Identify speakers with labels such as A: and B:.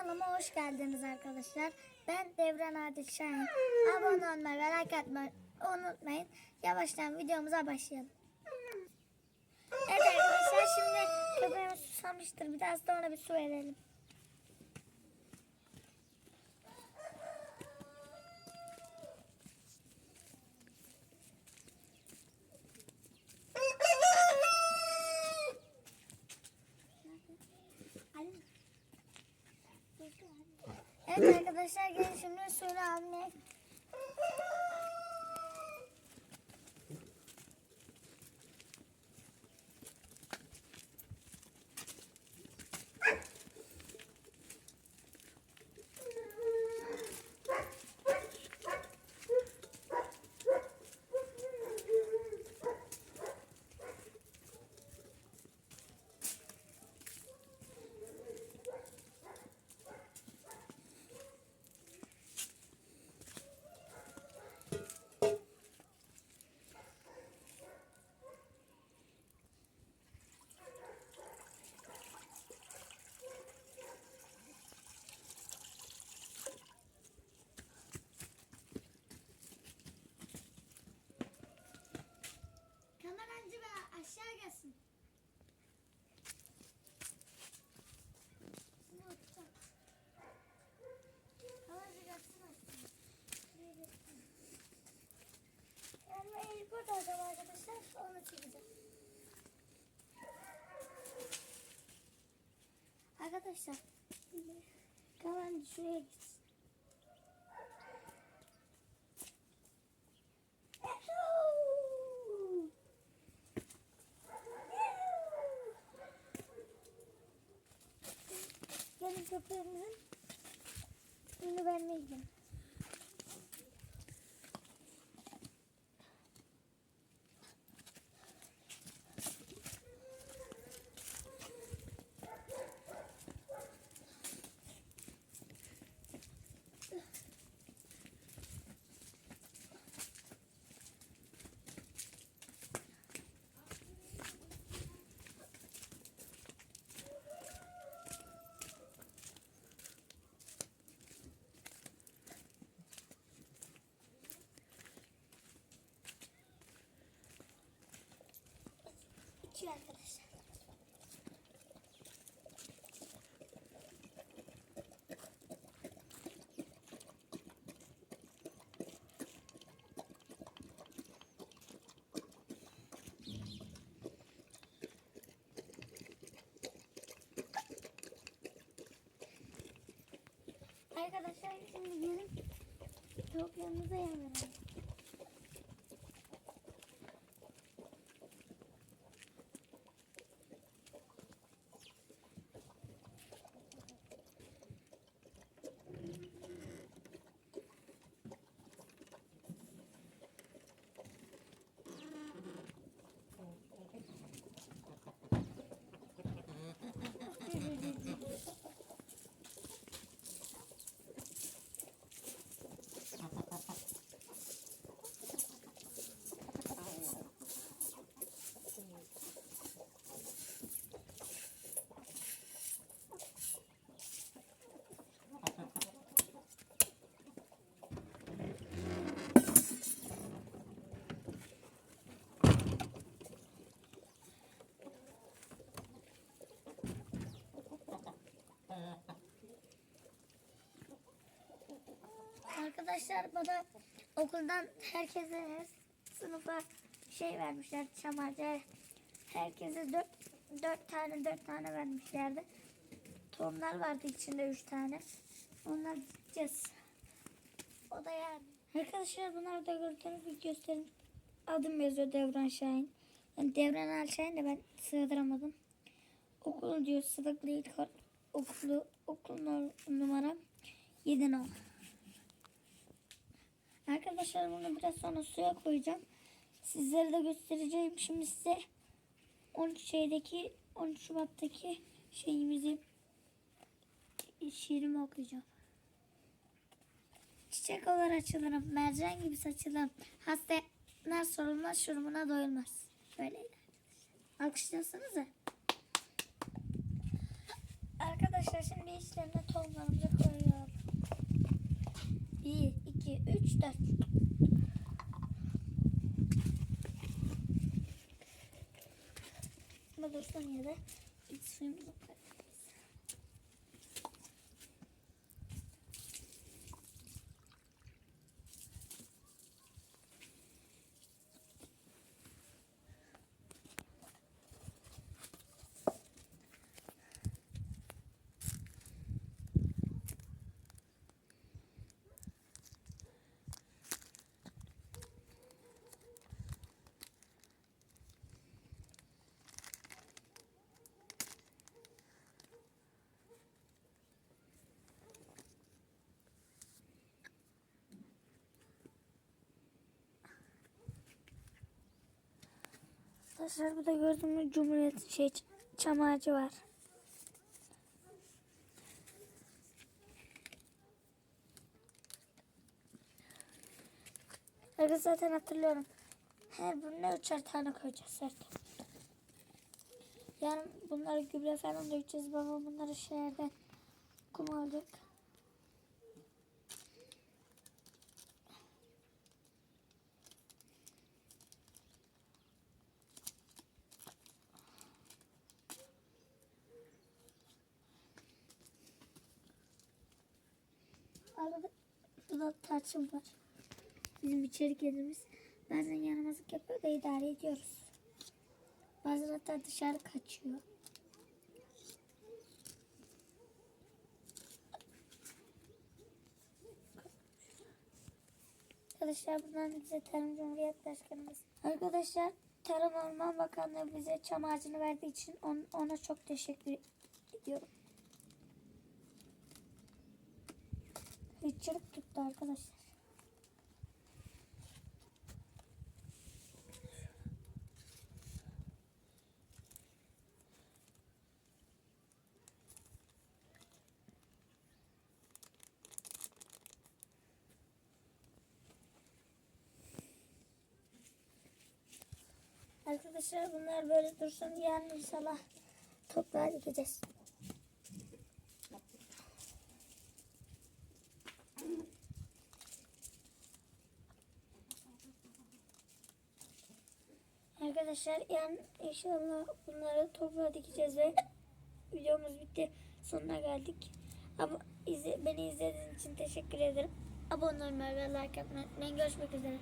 A: Kanalıma hoş geldiniz arkadaşlar. Ben Devran Adil Şahin. Abone olmayı ve like atmayı unutmayın. Yavaştan videomuza başlayalım. Evet arkadaşlar şimdi köpeğimiz susamıştır. Biraz da ona bir su verelim. Evet arkadaşlar gelin şimdi suyunu almaya. Arkadaşlar. Kameracı şuraya gitsin. Gelin köpeğimizin suyunu vermeye İçiyor arkadaşlar. Arkadaşlar şimdi gelin tavuk yanımıza yer verelim. Arkadaşlar bana okuldan herkese her sınıfa şey vermişler çamaşır. Herkese dört, dört tane dört tane vermişlerdi. Tohumlar vardı içinde üç tane. Onlar dikeceğiz. O da yani. Arkadaşlar bunlar da gördüğünüz bir gösterin. Adım yazıyor Devran Şahin. Yani Devran Al Şahin de ben sığdıramadım. Okul diyor Sıdıklı İlkar okulu okul numaram 7 no. Arkadaşlar bunu biraz sonra suya koyacağım. Sizlere de göstereceğim. Şimdi size 13 şeydeki 13 Şubat'taki şeyimizi şiirimi okuyacağım. Çiçek olur açılırım, mercan gibi saçılırım. Hastalar sorulmaz, şurumuna doyulmaz. Böyle arkadaşlar. Alkışlıyorsunuz ya. Arkadaşlar şimdi içlerine tohumlarımızı koyuyorum. 1, 2, 3, 4. Ama dursun yere iç suyumuzu koyacağız. Arkadaşlar burada gördüğümüz Cumhuriyet şey çam ağacı var. Evet zaten hatırlıyorum. Her birine üçer tane koyacağız zaten. Yani bunları gübre falan dökeceğiz. Baba bunları şehirde kum alacak. Burada tarçın var. Bizim içeri kedimiz. Bazen yaramazlık yapıyor da idare ediyoruz. Bazen hatta dışarı kaçıyor. Arkadaşlar buradan bize Tarım Cumhuriyet Başkanımız. Arkadaşlar Tarım Orman Bakanlığı bize çam ağacını verdiği için on- ona çok teşekkür ediyorum. Hıçırık tuttu arkadaşlar. Arkadaşlar bunlar böyle dursun. Yarın inşallah toprağa dikeceğiz. Arkadaşlar yarın inşallah bunları toprağa dikeceğiz ve videomuz bitti. Sonuna geldik. Ama izle, beni izlediğiniz için teşekkür ederim. Abone olmayı ve like atmayı unutmayın. Görüşmek üzere.